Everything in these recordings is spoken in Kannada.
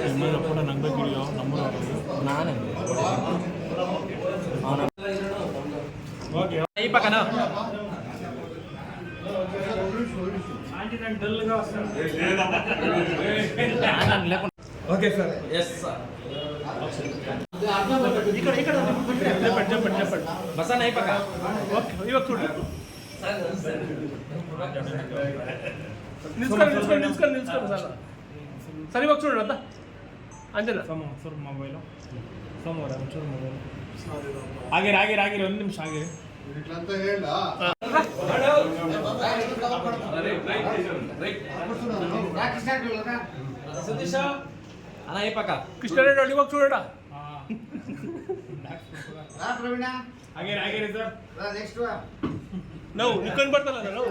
ನಿಮ್ಮನ್ನು ఓకే సార్ ఎస్ ఇక్కడ ఇక్కడ చెప్పండి చెప్పండి చెప్పండి బస్ అన్న అయిపోక ఓకే ఇవ్వ చూడు. నిల్చుకోండి నిల్చుకోండి నిల్చుకోండి నిల్చుకోండి సార్. సరే ఇవ్వ చూడండి అంతా ಅಂಜನ ಸಮ ಒಂಚೂರು ಮೊಬೈಲು ಸೋಮವಾರ ಒಂಚೂರು ಮೊಬೈಲು ಆಗಿರ ಆಗಿರ ಆಗಿರ ಒಂದು ನಿಮಿಷ ಆಗಿರಿ ಅಂತ ಹೇಳ? ಸತೀಶ? ಅಣ್ಣ ಏ ಪಕ್ಕ. ಕೃಷ್ಣ ರೆಡ್ಡಿ ಇವಾಗ ಚೂಡ ಆಗಿರ ಆಗಿರಿ ಸರ್. ನೆಕ್ಸ್ಟ್ ನಾವು ನಿಕ್ಕೊಂಡು ಬರ್ತಲ್ಲ ನಾವು?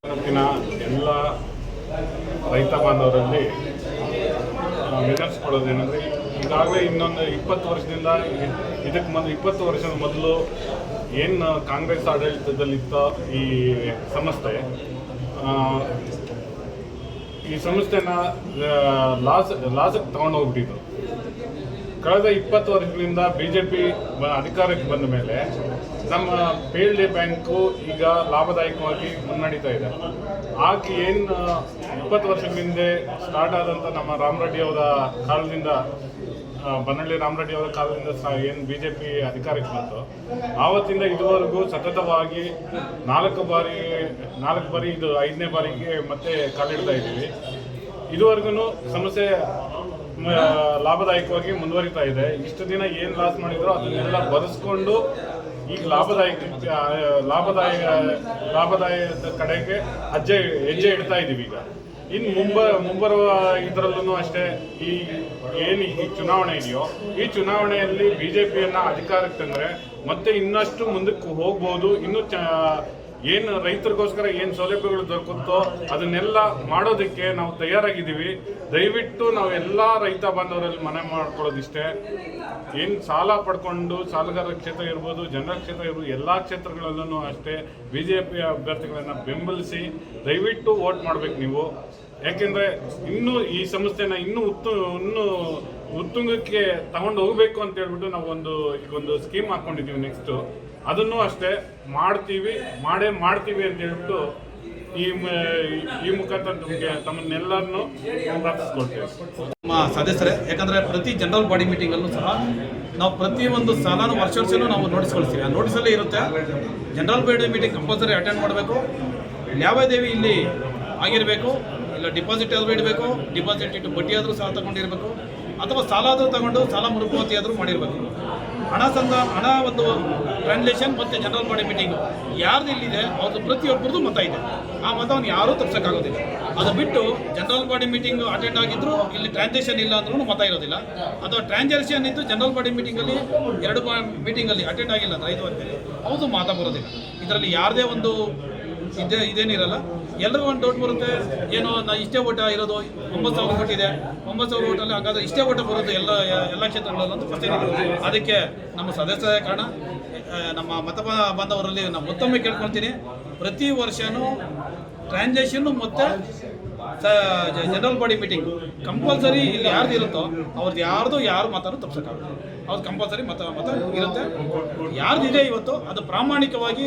ತಾಲೂಕಿನ ಎಲ್ಲ ರೈತ ಬಾಂಧವರಲ್ಲಿ ಆ, ವಿನಂತಿಸ್ಕೊಳ್ಳೋದೇನೆಂದರೆ ಈಗಾಗಲೇ ಇನ್ನೊಂದು ಇಪ್ಪತ್ತು ವರ್ಷದಿಂದ ಇದಕ್ಕೆ ಮೊದಲು ಇಪ್ಪತ್ತು ವರ್ಷದ ಮೊದಲು ಏನು ಕಾಂಗ್ರೆಸ್ ಆಡಳಿತದಲ್ಲಿತ್ತ ಈ ಸಂಸ್ಥೆ ಈ ಸಂಸ್ಥೆನ ಲಾಸ್ ಲಾಸಕ್ಕೆ ತಗೊಂಡು ಹೋಗ್ಬಿಟ್ಟಿದ್ದು ಕಳೆದ ಇಪ್ಪತ್ತು ವರ್ಷಗಳಿಂದ ಬಿ ಜೆ ಪಿ ಅಧಿಕಾರಕ್ಕೆ ಬಂದ ಮೇಲೆ ನಮ್ಮ ಪೇಲ್ಡೆ ಬ್ಯಾಂಕು ಈಗ ಲಾಭದಾಯಕವಾಗಿ ಮುನ್ನಡೀತಾ ಇದೆ. ಆಕೆ ಏನು ಇಪ್ಪತ್ತು ವರ್ಷಗಳ ಹಿಂದೆ ಸ್ಟಾರ್ಟ್ ಆದಂಥ ನಮ್ಮ ರಾಮರೆಡ್ಡಿ ಅವರ ಕಾಲದಿಂದ ಬನ್ನಳ್ಳಿ ರಾಮರೆಡ್ಡಿ ಅವರ ಕಾಲದಿಂದ ಸಹ ಏನು ಬಿ ಜೆ ಪಿ ಅಧಿಕಾರಕ್ಕೆ ಬಂತು. ಆವತ್ತಿಂದ ಇದುವರೆಗೂ ಸತತವಾಗಿ ನಾಲ್ಕು ಬಾರಿ ನಾಲ್ಕು ಬಾರಿ ಇದು ಐದನೇ ಬಾರಿಗೆ ಮತ್ತೆ ಕಾಲಿಡ್ತಾ ಇದ್ದೀವಿ. ಇದುವರೆಗೂ ಸಮಸ್ಯೆ ಲಾಭದಾಯಕವಾಗಿ ಮುಂದುವರಿತಾ ಇದೆ. ಇಷ್ಟು ದಿನ ಏನು ಲಾಸ್ ಮಾಡಿದ್ರು ಅದನ್ನೆಲ್ಲ ಬರೆಸ್ಕೊಂಡು ಈಗ ಲಾಭದಾಯಕ ಆ, ಲಾಭದಾಯಕ ಲಾಭದಾಯಕದ ಕಡೆಗೆ ಹೆಜ್ಜೆ ಹೆಜ್ಜೆ ಇಡ್ತಾ ಇದೀವಿ ಈಗ. ಇನ್ನು ಮುಂಬ ಮುಂಬರುವ ಇದರಲ್ಲೂ ಅಷ್ಟೇ ಈ ಏನು ಈ ಚುನಾವಣೆ ಇದೆಯೋ ಈ ಚುನಾವಣೆಯಲ್ಲಿ ಬಿ ಜೆ ಅಧಿಕಾರಕ್ಕೆ ತಂದರೆ ಮತ್ತೆ ಇನ್ನಷ್ಟು ಮುಂದಕ್ಕೆ ಹೋಗ್ಬೋದು ಇನ್ನೂ ಏನು ರೈತರಿಗೋಸ್ಕರ ಏನು ಸೌಲಭ್ಯಗಳು ದೊರಕುತ್ತೋ ಅದನ್ನೆಲ್ಲ ಮಾಡೋದಕ್ಕೆ ನಾವು ತಯಾರಾಗಿದ್ದೀವಿ. ದಯವಿಟ್ಟು ನಾವು ಎಲ್ಲ ರೈತ ಬಾಂಧವರಲ್ಲಿ ಮನೆ ಮಾಡ್ಕೊಳ್ಳೋದಿಷ್ಟೇ. ಏನು ಸಾಲ ಪಡ್ಕೊಂಡು ಸಾಲಗಾರ ಕ್ಷೇತ್ರ ಇರ್ಬೋದು, ಜನರ ಕ್ಷೇತ್ರ ಇರ್ಬೋದು, ಎಲ್ಲ ಕ್ಷೇತ್ರಗಳಲ್ಲೂ ಅಷ್ಟೇ ಬಿ ಜೆ ಪಿ ಅಭ್ಯರ್ಥಿಗಳನ್ನು ಬೆಂಬಲಿಸಿ ದಯವಿಟ್ಟು ವೋಟ್ ಮಾಡಬೇಕು ನೀವು. ಯಾಕೆಂದರೆ ಇನ್ನೂ ಈ ಸಂಸ್ಥೆನ ಇನ್ನೂ ಉತ್ತು, ಇನ್ನೂ ಉತ್ತುಂಗಕ್ಕೆ ತಗೊಂಡು ಹೋಗಬೇಕು ಅಂತ ಹೇಳ್ಬಿಟ್ಟು ನಾವು ಒಂದು ಈಗ ಒಂದು ಸ್ಕೀಮ್ ಹಾಕ್ಕೊಂಡಿದ್ದೀವಿ ನೆಕ್ಸ್ಟು ಅದನ್ನು ಅಷ್ಟೇ ಮಾಡ್ತೀವಿ, ಮಾಡೇ ಮಾಡ್ತೀವಿ ಅಂತ ಹೇಳ್ಬಿಟ್ಟು ಈ ಈ ಮುಖಾಂತರ ನಮಗೆ ತಮ್ಮನ್ನೆಲ್ಲರನ್ನು ಪ್ರಾರ್ಥಿಸ್ಕೊಳ್ತೇವೆ. ನಮ್ಮ ಸದಸ್ಯರೇ, ಯಾಕಂದರೆ ಪ್ರತಿ ಜನರಲ್ ಬಾಡಿ ಮೀಟಿಂಗಲ್ಲೂ ಸಹ ನಾವು ಪ್ರತಿಯೊಂದು ಸಾಲನೂ ವರ್ಷ ವರ್ಷನೂ ನಾವು ನೋಟಿಸ್ಕೊಳ್ತೀವಿ ಆ ನೋಟಿಸಲ್ಲೇ ಇರುತ್ತೆ general body meeting compulsory attend ಮಾಡಬೇಕು ಲಾವಾದೇವಿ ಇಲ್ಲಿ ಆಗಿರಬೇಕು, ಇಲ್ಲ ಡಿಪಾಸಿಟ್ ಆದರೂ ಇಡಬೇಕು ಡಿಪಾಸಿಟ್ ಇಟ್ಟು ಬಡ್ಡಿಯಾದರೂ ಆದರೂ ಸಾಲ ತಗೊಂಡಿರಬೇಕು, ಅಥವಾ ಸಾಲ ಆದರೂ ತಗೊಂಡು ಸಾಲ ಮರುಪಾವತಿ ಆದರೂ ಮಾಡಿರಬೇಕು. ಹಣ ಸಂದ ಹಣ ಒಂದು ಟ್ರಾನ್ಸ್ಲೇಷನ್ ಮತ್ತು ಜನರಲ್ ಬಾಡಿ ಮೀಟಿಂಗು ಯಾರ್ದು ಇಲ್ಲಿದೆ ಅವ್ರದ್ದು ಪ್ರತಿಯೊಬ್ಬರದ್ದು ಮತ ಇದೆ. ಆ ಮತವನ್ನು ಯಾರೂ ತಪ್ಸೋಕ್ಕಾಗೋದಿಲ್ಲ ಅದು ಬಿಟ್ಟು ಜನರಲ್ ಬಾಡಿ ಮೀಟಿಂಗ್ ಅಟೆಂಡ್ ಆಗಿದ್ರು, ಇಲ್ಲಿ ಟ್ರಾನ್ಸಾಕ್ಷನ್ ಇಲ್ಲ ಅಂದ್ರೂ ಮತ ಇರೋದಿಲ್ಲ. ಅಥವಾ ಟ್ರಾನ್ಸಾಕ್ಷನ್ ಇದ್ದು ಜನರಲ್ ಬಾಡಿ ಮೀಟಿಂಗಲ್ಲಿ ಎರಡು ಮೀಟಿಂಗಲ್ಲಿ ಅಟೆಂಡ್ ಆಗಿಲ್ಲ ಅಂದ್ರೆ ಐದು ಅಂತೇಳಿ ಅವ್ರದ್ದು ಮಾತಾ ಬರೋದಿಲ್ಲ. ಇದರಲ್ಲಿ ಯಾರದೇ ಒಂದು ಇದೇ, ಇದೇನಿರಲ್ಲ ಎಲ್ರಿಗೂ ಒಂದು ಡೌಟ್ ಬರುತ್ತೆ. ಏನೋ ನಾ ಇಷ್ಟೇ ಓಟ ಇರೋದು ಒಂಬತ್ತು ಸಾವಿರ ಓಟ್ ಇದೆ. ಒಂಬತ್ತು ಸಾವಿರ ಓಟಲ್ಲಿ ಹಾಗಾದ್ರೆ ಇಷ್ಟೇ ಓಟ ಬರುತ್ತೆ ಎಲ್ಲ ಎಲ್ಲ ಕ್ಷೇತ್ರಗಳಲ್ಲೂ ಅಂತ ಇದೆ. ಅದಕ್ಕೆ ನಮ್ಮ ಸದಸ್ಯರ ಕಾರಣ. ನಮ್ಮ ಮತ ಬಾಂಧವರಲ್ಲಿ ನಾನು ಮತ್ತೊಮ್ಮೆ ಕೇಳ್ಕೊಳ್ತೀನಿ. ಪ್ರತಿ ವರ್ಷನೂ ಟ್ರಾನ್ಸಾಕ್ಷನ್ನು ಮತ್ತು ಜನರಲ್ ಬಾಡಿ ಮೀಟಿಂಗ್ ಕಂಪಲ್ಸರಿ ಇಲ್ಲಿ ಯಾರ್ದು ಇರುತ್ತೋ ಅವ್ರದ್ದು ಯಾರ್ದು ಯಾರು ಮಾತಾಡೋ ತಪ್ಸೋಕ್ಕಾಗಲ್ಲ. ಅವ್ರು ಕಂಪಲ್ಸರಿ ಮತ ಮತ ಇರುತ್ತೆ. ಯಾರ್ದಿದೆ ಇವತ್ತು ಅದು ಪ್ರಾಮಾಣಿಕವಾಗಿ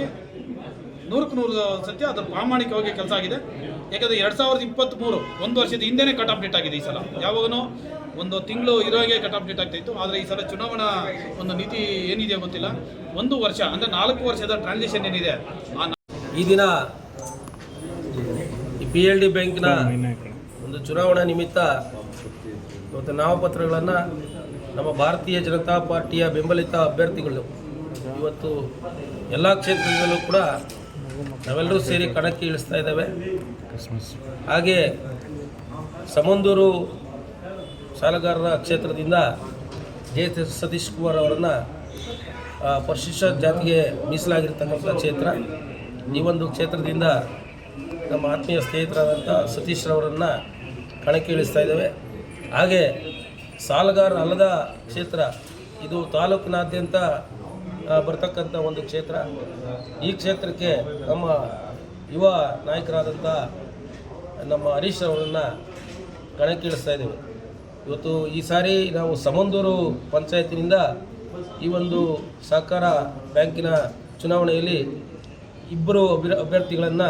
ನೂರಕ್ಕೆ ನೂರು ಸತ್ಯ, ಅದು ಪ್ರಾಮಾಣಿಕವಾಗಿ ಕೆಲಸ ಆಗಿದೆ. ಯಾಕಂದರೆ ಎರಡು ಸಾವಿರದ ಇಪ್ಪತ್ತ್ಮೂರು ಒಂದು ವರ್ಷದ ಹಿಂದೆನೇ ಕಟ್ ಅಪ್ಡೇಟ್ ಆಗಿದೆ ಈ ಸಲ. ಯಾವಾಗೂ ಒಂದು ತಿಂಗಳು ಇರೋಗೆ ಕಟ್ ಅಪ್ಡೇಟ್ ಆಗ್ತಾಯಿತ್ತು ಆದರೆ ಈ ಸಲ ಚುನಾವಣಾ ಒಂದು ನೀತಿ ಏನಿದೆಯೋ ಗೊತ್ತಿಲ್ಲ. ಒಂದು ವರ್ಷ, ಅಂದರೆ ನಾಲ್ಕು ವರ್ಷದ ಟ್ರಾನ್ಸಾಕ್ಷನ್ ಏನಿದೆ ಈ ದಿನ ಈ ಪಿ ಎಲ್ ಡಿ ಬ್ಯಾಂಕ್ನ ಒಂದು ಚುನಾವಣಾ ನಿಮಿತ್ತ ಇವತ್ತು ನಾಮಪತ್ರಗಳನ್ನು ನಮ್ಮ ಭಾರತೀಯ ಜನತಾ ಪಾರ್ಟಿಯ ಬೆಂಬಲಿತ ಅಭ್ಯರ್ಥಿಗಳು ಇವತ್ತು ಎಲ್ಲ ಕ್ಷೇತ್ರದಲ್ಲೂ ಕೂಡ ನಾವೆಲ್ಲರೂ ಸೇರಿ ಕಣಕ್ಕೆ ಇಳಿಸ್ತಾ ಇದ್ದೇವೆ. ಹಾಗೆ ಸಮಂದೂರು ಸಾಲಗಾರರ ಕ್ಷೇತ್ರದಿಂದ ಜೆ ಸತೀಶ್ ಕುಮಾರ್ ಅವರನ್ನು ಪರಿಶಿಷ್ಟ ಜಾತಿಗೆ ಮೀಸಲಾಗಿರ್ತಕ್ಕಂಥ ಕ್ಷೇತ್ರ. ಈ ಒಂದು ಕ್ಷೇತ್ರದಿಂದ ನಮ್ಮ ಆತ್ಮೀಯ ಸ್ನೇಹಿತರಾದಂಥ ಸತೀಶ್ ರವರನ್ನು ಕಣಕ್ಕೆ ಇಳಿಸ್ತಾ ಇದ್ದೇವೆ. ಹಾಗೆ ಸಾಲಗಾರ ಅಲ್ಲದ ಕ್ಷೇತ್ರ, ಇದು ತಾಲೂಕಿನಾದ್ಯಂತ ಬರ್ತಕ್ಕಂಥ ಒಂದು ಕ್ಷೇತ್ರ. ಈ ಕ್ಷೇತ್ರಕ್ಕೆ ನಮ್ಮ ಯುವ ನಾಯಕರಾದಂಥ ನಮ್ಮ ಹರೀಶ್ ಅವರನ್ನು ಕಣಕ್ಕಿಳಿಸ್ತಾ ಇದ್ದೀವಿ. ಇವತ್ತು ಈ ಸಾರಿ ನಾವು ಸಮಂದೂರು ಪಂಚಾಯತಿನಿಂದ ಈ ಒಂದು ಸಹಕಾರ ಬ್ಯಾಂಕಿನ ಚುನಾವಣೆಯಲ್ಲಿ ಇಬ್ಬರು ಅಭ್ಯ ಅಭ್ಯರ್ಥಿಗಳನ್ನು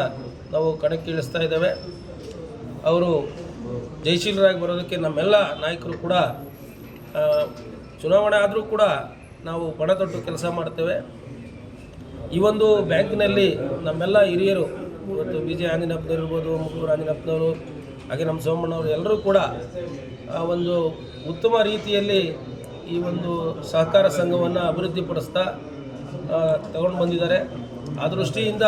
ನಾವು ಕಣಕ್ಕಿಳಿಸ್ತಾ ಇದ್ದೇವೆ. ಅವರು ಜಯಶೀಲರಾಗಿ ಬರೋದಕ್ಕೆ ನಮ್ಮೆಲ್ಲ ನಾಯಕರು ಕೂಡ ಚುನಾವಣೆ ಆದರೂ ಕೂಡ ನಾವು ಪಣತೊಟ್ಟು ಕೆಲಸ ಮಾಡ್ತೇವೆ. ಈ ಒಂದು ಬ್ಯಾಂಕಿನಲ್ಲಿ ನಮ್ಮೆಲ್ಲ ಹಿರಿಯರು, ಇವತ್ತು ಬಿ ಜೆ ಆಂಜನಪ್ಪನವ್ರು ಇರ್ಬೋದು ಮುಗ್ಗೂರು ಆಂಜನಪ್ಪನವರು ಹಾಗೆ ನಮ್ಮ ಸೋಮಣ್ಣವರು ಎಲ್ಲರೂ ಕೂಡ ಒಂದು ಉತ್ತಮ ರೀತಿಯಲ್ಲಿ ಈ ಒಂದು ಸಹಕಾರ ಸಂಘವನ್ನು ಅಭಿವೃದ್ಧಿಪಡಿಸ್ತಾ ತಗೊಂಡು ಬಂದಿದ್ದಾರೆ. ಆ ದೃಷ್ಟಿಯಿಂದ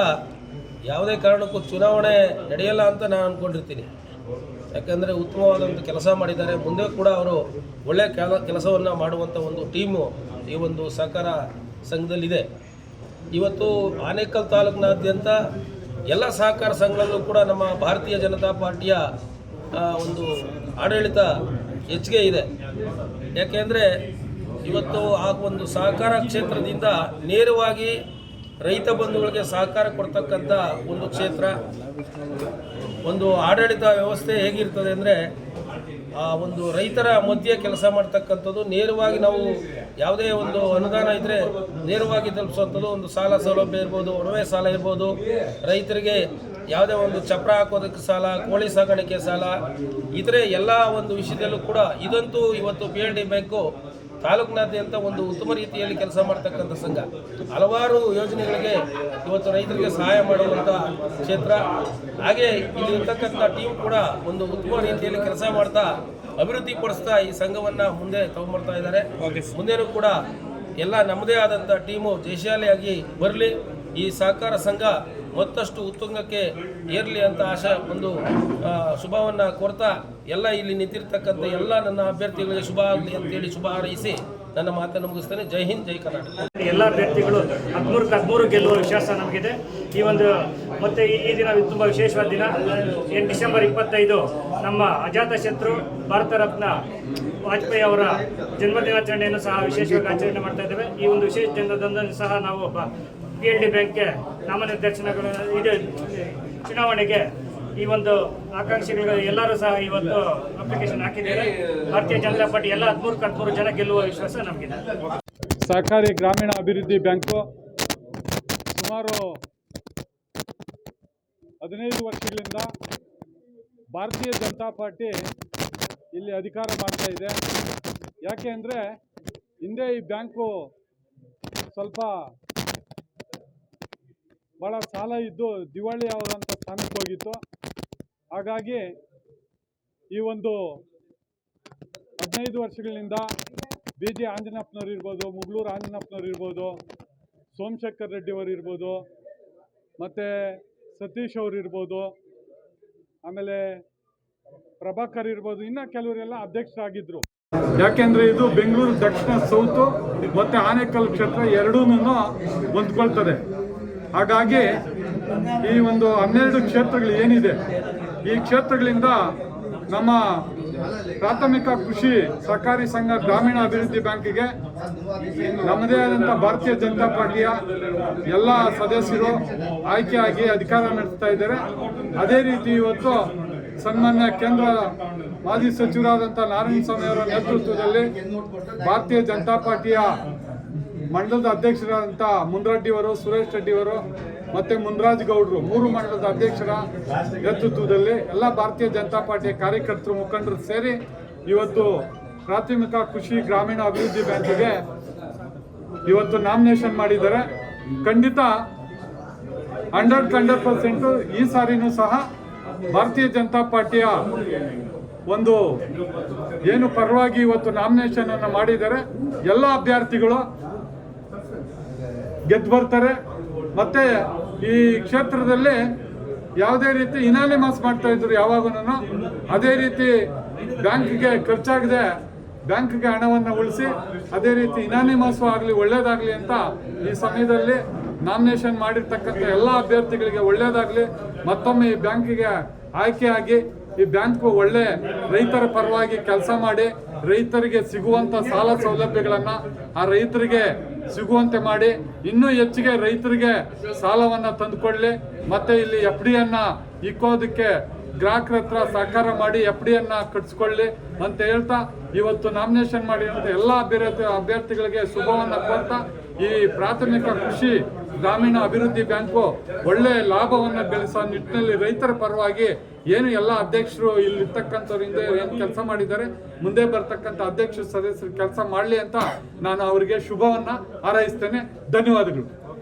ಯಾವುದೇ ಕಾರಣಕ್ಕೂ ಚುನಾವಣೆ ನಡೆಯಲ್ಲ ಅಂತ ನಾನು ಅಂದ್ಕೊಂಡಿರ್ತೀನಿ ಯಾಕಂದರೆ ಒಂದು ಕೆಲಸ ಮಾಡಿದ್ದಾರೆ. ಮುಂದೆ ಕೂಡ ಅವರು ಒಳ್ಳೆಯ ಕೆಲ, ಕೆಲಸವನ್ನು ಮಾಡುವಂಥ ಒಂದು ಟೀಮು ಈ ಒಂದು ಸಹಕಾರ ಸಂಘದಲ್ಲಿದೆ. ಇವತ್ತು ಆನೇಕಲ್ ತಾಲೂಕಿನಾದ್ಯಂತ ಎಲ್ಲ ಸಹಕಾರ ಸಂಘಗಳಲ್ಲೂ ಕೂಡ ನಮ್ಮ ಭಾರತೀಯ ಜನತಾ ಪಾರ್ಟಿಯ ಒಂದು ಆಡಳಿತ ಹೆಚ್ಚಿಗೆ ಇದೆ. ಯಾಕೆಂದರೆ ಇವತ್ತು ಆ ಒಂದು ಸಹಕಾರ ಕ್ಷೇತ್ರದಿಂದ ನೇರವಾಗಿ ರೈತ ಬಂಧುಗಳಿಗೆ ಸಹಕಾರ ಕೊಡ್ತಕ್ಕಂಥ ಒಂದು ಕ್ಷೇತ್ರ. ಒಂದು ಆಡಳಿತ ವ್ಯವಸ್ಥೆ ಹೇಗಿರ್ತದೆ ಅಂದರೆ, ಆ ಒಂದು ರೈತರ ಮಧ್ಯೆ ಕೆಲಸ ಮಾಡ್ತಕ್ಕಂಥದ್ದು ನೇರವಾಗಿ ನಾವು ಯಾವುದೇ ಒಂದು ಅನುದಾನ ಇದ್ದರೆ ನೇರವಾಗಿ ತಲುಪಿಸುವಂಥದ್ದು, ಒಂದು ಸಾಲ ಸೌಲಭ್ಯ ಇರ್ಬೋದು, ಒಡವೆ ಸಾಲ ಇರ್ಬೋದು, ರೈತರಿಗೆ ಯಾವುದೇ ಒಂದು ಚಪ್ರ ಹಾಕೋದಕ್ಕೆ ಸಾಲ, ಕೋಳಿ ಸಾಗಾಣಿಕೆ ಸಾಲ ಇತರೆ ಎಲ್ಲ ಒಂದು ವಿಷಯದಲ್ಲೂ ಕೂಡ ಇದಂತೂ ಇವತ್ತು ಪಿ ಎಲ್ ಡಿ ಬ್ಯಾಂಕು ತಾಲೂಕಿನಾದ್ಯಂತ ಒಂದು ಉತ್ತಮ ರೀತಿಯಲ್ಲಿ ಕೆಲಸ ಮಾಡ್ತಕ್ಕಂಥ ಸಂಘ. ಹಲವಾರು ಯೋಜನೆಗಳಿಗೆ ಇವತ್ತು ರೈತರಿಗೆ ಸಹಾಯ ಮಾಡುವಂಥ ಕ್ಷೇತ್ರ. ಹಾಗೆ ಇಲ್ಲಿ ಇರ್ತಕ್ಕಂಥ ಟೀಮ್ ಕೂಡ ಒಂದು ಉತ್ತಮ ರೀತಿಯಲ್ಲಿ ಕೆಲಸ ಮಾಡ್ತಾ ಅಭಿವೃದ್ಧಿ ಪಡಿಸ್ತಾ ಈ ಸಂಘವನ್ನು ಮುಂದೆ ತಗೊಂಡ್ಬರ್ತಾ ಇದ್ದಾರೆ. ಮುಂದೆನೂ ಕೂಡ ಎಲ್ಲ ನಮ್ಮದೇ ಆದಂಥ ಟೀಮು ಜಯಶಾಲಿಯಾಗಿ ಬರಲಿ. ಈ ಸಹಕಾರ ಸಂಘ ಮತ್ತಷ್ಟು ಉತ್ತುಂಗಕ್ಕೆ ಏರಲಿ ಅಂತ ಆಶಾ ಒಂದು ಶುಭವನ್ನು ಕೋರ್ತಾ ಎಲ್ಲ ಇಲ್ಲಿ ನಿಂತಿರ್ತಕ್ಕಂಥ ಎಲ್ಲ ನನ್ನ ಅಭ್ಯರ್ಥಿಗಳಿಗೆ ಶುಭ ಆಗಲಿ ಅಂತೇಳಿ ಶುಭ ಹಾರೈಸಿ ನನ್ನ ಮಾತನ್ನು ಮುಗಿಸ್ತೇನೆ. ಜೈ ಹಿಂದ್, ಜೈ ಕರ್ನಾಟಕ. ಎಲ್ಲ ಅಭ್ಯರ್ಥಿಗಳು ಹದಿಮೂರಕ್ಕೆ ಹದಿಮೂರು ಗೆಲ್ಲುವ ವಿಶ್ವಾಸ ನಮಗಿದೆ. ಈ ಒಂದು ಮತ್ತೆ ಈ ದಿನ ತುಂಬ ವಿಶೇಷವಾದ ದಿನ. ಏನು ಡಿಸೆಂಬರ್ ಇಪ್ಪತ್ತೈದು ನಮ್ಮ ಅಜಾತ ಶತ್ರು ಭಾರತ ರತ್ನ ವಾಜಪೇಯಿ ಅವರ ಜನ್ಮದಿನಾಚರಣೆಯನ್ನು ಸಹ ವಿಶೇಷವಾಗಿ ಆಚರಣೆ ಮಾಡ್ತಾ ಇದ್ದೇವೆ. ಈ ಒಂದು ವಿಶೇಷ ದಿನದಂದು ಸಹ ನಾವು ಪಿ ಎಲ್ ಡಿ ಬ್ಯಾಂಕ್ಗೆ ನಾಮನಿರ್ದೇಶನಗಳು ಇದು, ಚುನಾವಣೆಗೆ ಈ ಒಂದು ಆಕಾಂಕ್ಷಿಗಳು ಎಲ್ಲರೂ ಸಹ ಇವತ್ತು ಅಪ್ಲಿಕೇಶನ್ ಹಾಕಿದ್ದಾರೆ. ಭಾರತೀಯ ಜನತಾ ಪಾರ್ಟಿ ಎಲ್ಲ ಹದಿಮೂರು ಹದಿಮೂರು ಜನ ಗೆಲ್ಲುವ ವಿಶ್ವಾಸ ನಮಗಿದೆ. ಸಹಕಾರಿ ಗ್ರಾಮೀಣ ಅಭಿವೃದ್ಧಿ ಬ್ಯಾಂಕು ಸುಮಾರು ಹದಿನೈದು ವರ್ಷಗಳಿಂದ ಭಾರತೀಯ ಜನತಾ ಪಾರ್ಟಿ ಇಲ್ಲಿ ಅಧಿಕಾರ ಮಾಡ್ತಾ ಇದೆ. ಯಾಕೆ ಅಂದರೆ ಹಿಂದೆ ಈ ಬ್ಯಾಂಕು ಸ್ವಲ್ಪ ಭಾಳ ಸಾಲ ಇದ್ದು ದಿವಾಳಿ ಆಗುವಂಥ ಸ್ಥಾನಕ್ಕೆ ಹೋಗಿತ್ತು. ಹಾಗಾಗಿ ಈ ಒಂದು ಹದಿನೈದು ವರ್ಷಗಳಿಂದ ಬಿ ಜೆ ಆಂಜನಪ್ಪನವ್ರು ಇರ್ಬೋದು, ಮುಗ್ಳೂರು ಆಂಜನಪ್ಪನವ್ರು ಇರ್ಬೋದು, ಸೋಮಶೇಖರ್ ರೆಡ್ಡಿ ಅವರು ಇರ್ಬೋದು, ಮತ್ತು ಸತೀಶ್ ಅವರು ಇರ್ಬೋದು, ಆಮೇಲೆ ಪ್ರಭಾಕರ್ ಇರ್ಬೋದು, ಇನ್ನೂ ಕೆಲವರೆಲ್ಲ ಅಧ್ಯಕ್ಷರಾಗಿದ್ದರು ಯಾಕೆಂದರೆ ಇದು ಬೆಂಗಳೂರು ದಕ್ಷಿಣ ಸೌತು ಮತ್ತು ಆನೇಕಲ್ ಕ್ಷೇತ್ರ ಎರಡೂ ಹೊಂದ್ಕೊಳ್ತದೆ. ಹಾಗಾಗಿ ಈ ಒಂದು ಹನ್ನೆರಡು ಕ್ಷೇತ್ರಗಳು ಏನಿದೆ, ಈ ಕ್ಷೇತ್ರಗಳಿಂದ ನಮ್ಮ ಪ್ರಾಥಮಿಕ ಕೃಷಿ ಸಹಕಾರಿ ಸಂಘ ಗ್ರಾಮೀಣ ಅಭಿವೃದ್ಧಿ ಬ್ಯಾಂಕಿಗೆ, ನಮ್ಮದೇ ಆದಂಥ ಭಾರತೀಯ ಜನತಾ ಪಾರ್ಟಿಯ ಎಲ್ಲ ಸದಸ್ಯರು ಆಯ್ಕೆಯಾಗಿ ಅಧಿಕಾರ ನಡೆಸ್ತಾ ಇದ್ದಾರೆ. ಅದೇ ರೀತಿ ಇವತ್ತು ಸನ್ಮಾನ್ಯ ಕೇಂದ್ರ ಮಾಜಿ ಸಚಿವರಾದಂಥ ನಾರಾಯಣ ಸ್ವಾಮಿ ಅವರ ನೇತೃತ್ವದಲ್ಲಿ ಭಾರತೀಯ ಜನತಾ ಪಾರ್ಟಿಯ ಮಂಡಲದ ಅಧ್ಯಕ್ಷರಾದಂಥ ಮುನ್ರೆಡ್ಡಿ ಅವರು ಸುರೇಶ್ ರೆಡ್ಡಿಯವರು ಮತ್ತು ಮುಂದ್ರಾಜ್ ಗೌಡ್ರು, ಮೂರು ಮಂಡಲದ ಅಧ್ಯಕ್ಷರ ನೇತೃತ್ವದಲ್ಲಿ ಎಲ್ಲ ಭಾರತೀಯ ಜನತಾ ಪಾರ್ಟಿಯ ಕಾರ್ಯಕರ್ತರು ಮುಖಂಡರು ಸೇರಿ ಇವತ್ತು ಪ್ರಾಥಮಿಕ ಕೃಷಿ ಗ್ರಾಮೀಣ ಅಭಿವೃದ್ಧಿ ಬ್ಯಾಂಕಿಗೆ ಇವತ್ತು ನಾಮಿನೇಷನ್ ಮಾಡಿದ್ದಾರೆ. ಖಂಡಿತ ಹಂಡ್ರೆಡ್ ಹಂಡ್ರೆಡ್ ಪರ್ಸೆಂಟು ಈ ಸಾರಿನೂ ಸಹ ಭಾರತೀಯ ಜನತಾ ಪಾರ್ಟಿಯ ಒಂದು ಏನು ಪರವಾಗಿ ಇವತ್ತು ನಾಮಿನೇಷನ್ ಅನ್ನು ಮಾಡಿದ್ದಾರೆ. ಎಲ್ಲ ಅಭ್ಯರ್ಥಿಗಳು ಗೆದ್ದು ಬರ್ತಾರೆ. ಮತ್ತೆ ಈ ಕ್ಷೇತ್ರದಲ್ಲಿ ಯಾವುದೇ ರೀತಿ ಇನಾನಿಮಸ್ ಮಾಡ್ತಾ ಇದ್ರು ಯಾವಾಗೂ ಅದೇ ರೀತಿ ಬ್ಯಾಂಕ್ಗೆ ಖರ್ಚಾಗದೆ. ಬ್ಯಾಂಕ್ಗೆ ಹಣವನ್ನು ಉಳಿಸಿ ಅದೇ ರೀತಿ ಇನಾನಿಮಸ್ ಆಗಲಿ ಒಳ್ಳೇದಾಗಲಿ ಅಂತ ಈ ಸಮಯದಲ್ಲಿ ನಾಮಿನೇಷನ್ ಮಾಡಿರ್ತಕ್ಕಂಥ ಎಲ್ಲ ಅಭ್ಯರ್ಥಿಗಳಿಗೆ ಒಳ್ಳೇದಾಗಲಿ ಮತ್ತೊಮ್ಮೆ ಈ ಬ್ಯಾಂಕಿಗೆ ಆಯ್ಕೆಯಾಗಿ ಈ ಬ್ಯಾಂಕು ಒಳ್ಳೆ ರೈತರ ಪರವಾಗಿ ಕೆಲಸ ಮಾಡಿ ರೈತರಿಗೆ ಸಿಗುವಂತ ಸಾಲ ಸೌಲಭ್ಯಗಳನ್ನು ಆ ರೈತರಿಗೆ ಸಿಗುವಂತೆ ಮಾಡಿ ಇನ್ನೂ ಹೆಚ್ಚಿಗೆ ರೈತರಿಗೆ ಸಾಲವನ್ನು ತಂದುಕೊಳ್ಳಿ ಮತ್ತೆ ಇಲ್ಲಿ ಎಫ್ ಡಿಯನ್ನು ಇಕ್ಕೋದಕ್ಕೆ ಗ್ರಾಹಕರ ಹತ್ರ ಸಹಕಾರ ಮಾಡಿ ಎಫ್ ಡಿಯನ್ನು ಕಟ್ಸ್ಕೊಳ್ಳಿ ಅಂತ ಹೇಳ್ತಾ ಇವತ್ತು ನಾಮಿನೇಷನ್ ಮಾಡಿರುವಂತ ಎಲ್ಲ ಅಭ್ಯರ್ಥಿ ಅಭ್ಯರ್ಥಿಗಳಿಗೆ ಶುಭವನ್ನು ಕೋರ್ತಾ ಈ ಪ್ರಾಥಮಿಕ ಕೃಷಿ ಗ್ರಾಮೀಣ ಅಭಿವೃದ್ಧಿ ಬ್ಯಾಂಕು ಒಳ್ಳೆ ಲಾಭವನ್ನು ಬೆಳೆಸೋ ನಿಟ್ಟಿನಲ್ಲಿ ರೈತರ ಪರವಾಗಿ ಏನು ಎಲ್ಲ ಅಧ್ಯಕ್ಷರು ಇಲ್ಲಿರ್ತಕ್ಕಂಥವ್ರಿಂದ ಏನು ಕೆಲಸ ಮಾಡಿದ್ದಾರೆ, ಮುಂದೆ ಬರ್ತಕ್ಕಂಥ ಅಧ್ಯಕ್ಷ ಸದಸ್ಯರು ಕೆಲಸ ಮಾಡಲಿ ಅಂತ ನಾನು ಅವರಿಗೆ ಶುಭವನ್ನು ಹಾರೈಸ್ತೇನೆ. ಧನ್ಯವಾದಗಳು.